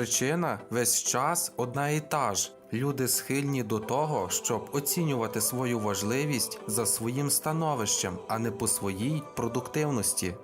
причина весь час одна і та ж. Люди схильні до того, щоб оцінювати свою важливість за своїм становищем, а не по своїй продуктивності.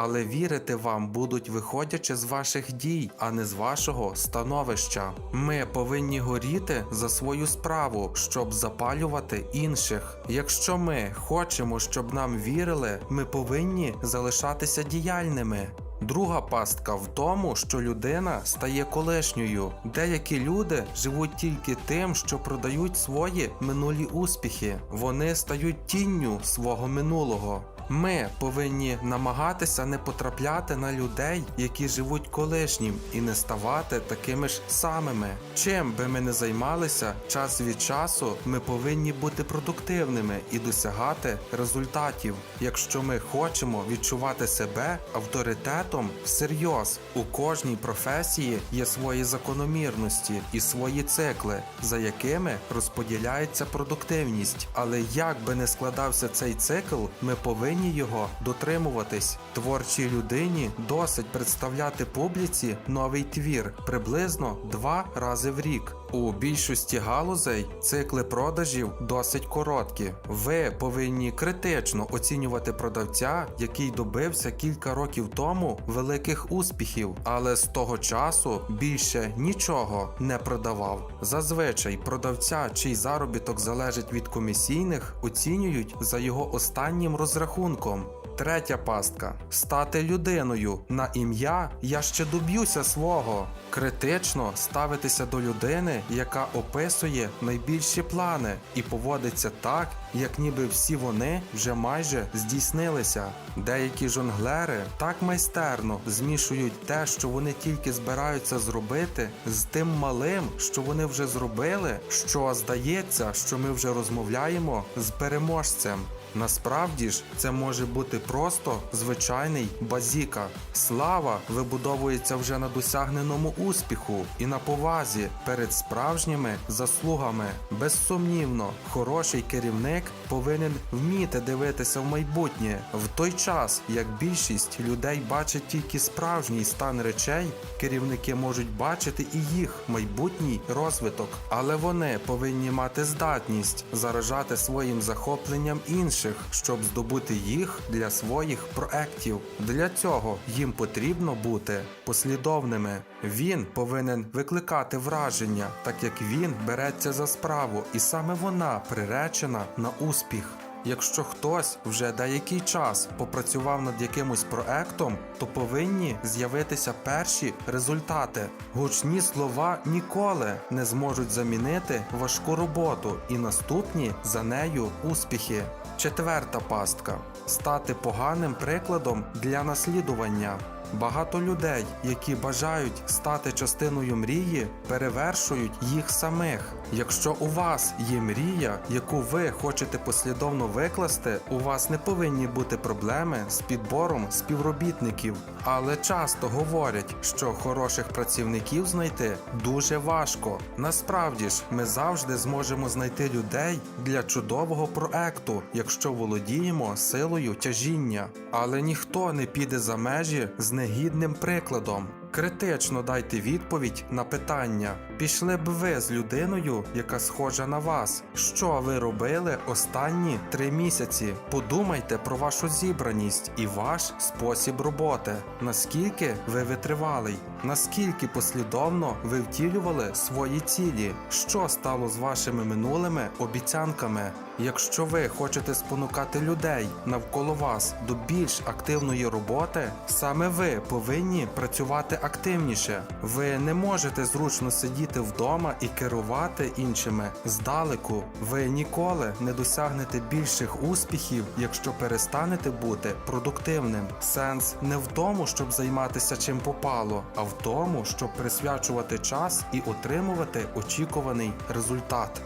Але вірити вам будуть виходячи з ваших дій, а не з вашого становища. Ми повинні горіти за свою справу, щоб запалювати інших. Якщо ми хочемо, щоб нам вірили, ми повинні залишатися діяльними. Друга пастка в тому, що людина стає колишньою. Деякі люди живуть тільки тим, що продають свої минулі успіхи. Вони стають тінню свого минулого. Ми повинні намагатися не потрапляти на людей, які живуть колишнім, і не ставати такими ж самими. Чим би ми не займалися, час від часу ми повинні бути продуктивними і досягати результатів. Якщо ми хочемо відчувати себе авторитетом всерйоз, у кожній професії є свої закономірності і свої цикли, за якими розподіляється продуктивність. Але як би не складався цей цикл, ми повинні його дотримуватись. Творчій людині досить представляти публіці новий твір приблизно два рази в рік. У більшості галузей цикли продажів досить короткі. Ви повинні критично оцінювати продавця, який добився кілька років тому великих успіхів, але з того часу більше нічого не продавав. Зазвичай продавця, чий заробіток залежить від комісійних, оцінюють за його останнім розрахунком. Третя пастка стати людиною на ім'я я ще доб'юся свого. Критично ставитися до людини, яка описує найбільші плани, і поводиться так, як ніби всі вони вже майже здійснилися. Деякі жонглери так майстерно змішують те, що вони тільки збираються зробити, з тим малим, що вони вже зробили, що здається, що ми вже розмовляємо з переможцем. Насправді ж це може бути просто звичайний базіка. Слава вибудовується вже на досягненому успіху і на повазі перед справжніми заслугами. Безсумнівно, хороший керівник повинен вміти дивитися в майбутнє в той час, як більшість людей бачить тільки справжній стан речей, керівники можуть бачити і їх майбутній розвиток, але вони повинні мати здатність заражати своїм захопленням інших, щоб здобути їх для своїх проектів. Для цього їм потрібно бути послідовними. Він повинен викликати враження, так як він береться за справу, і саме вона приречена на успіх. Якщо хтось вже деякий час попрацював над якимось проектом, то повинні з'явитися перші результати. Гучні слова ніколи не зможуть замінити важку роботу і наступні за нею успіхи. Четверта пастка стати поганим прикладом для наслідування. Багато людей, які бажають стати частиною мрії, перевершують їх самих. Якщо у вас є мрія, яку ви хочете послідовно викласти, у вас не повинні бути проблеми з підбором співробітників. Але часто говорять, що хороших працівників знайти дуже важко. Насправді ж, ми завжди зможемо знайти людей для чудового проекту, якщо володіємо силою тяжіння. Але ніхто не піде за межі з негідним прикладом. Критично дайте відповідь на питання: пішли б ви з людиною, яка схожа на вас? Що ви робили останні три місяці? Подумайте про вашу зібраність і ваш спосіб роботи. Наскільки ви витривалий? Наскільки послідовно ви втілювали свої цілі? Що стало з вашими минулими обіцянками? Якщо ви хочете спонукати людей навколо вас до більш активної роботи, саме ви повинні працювати активніше. Ви не можете зручно сидіти вдома і керувати іншими здалеку. Ви ніколи не досягнете більших успіхів, якщо перестанете бути продуктивним. Сенс не в тому, щоб займатися чим попало, а в тому, щоб присвячувати час і отримувати очікуваний результат.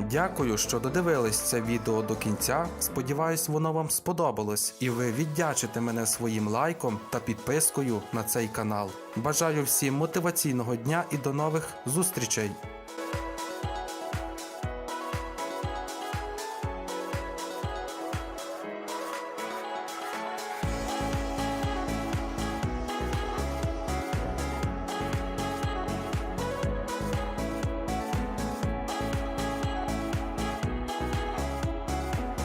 Дякую, що додивились це відео до кінця. Сподіваюсь, воно вам сподобалось, і ви віддячите мене своїм лайком та підпискою на цей канал. Бажаю всім мотиваційного дня і до нових зустрічей!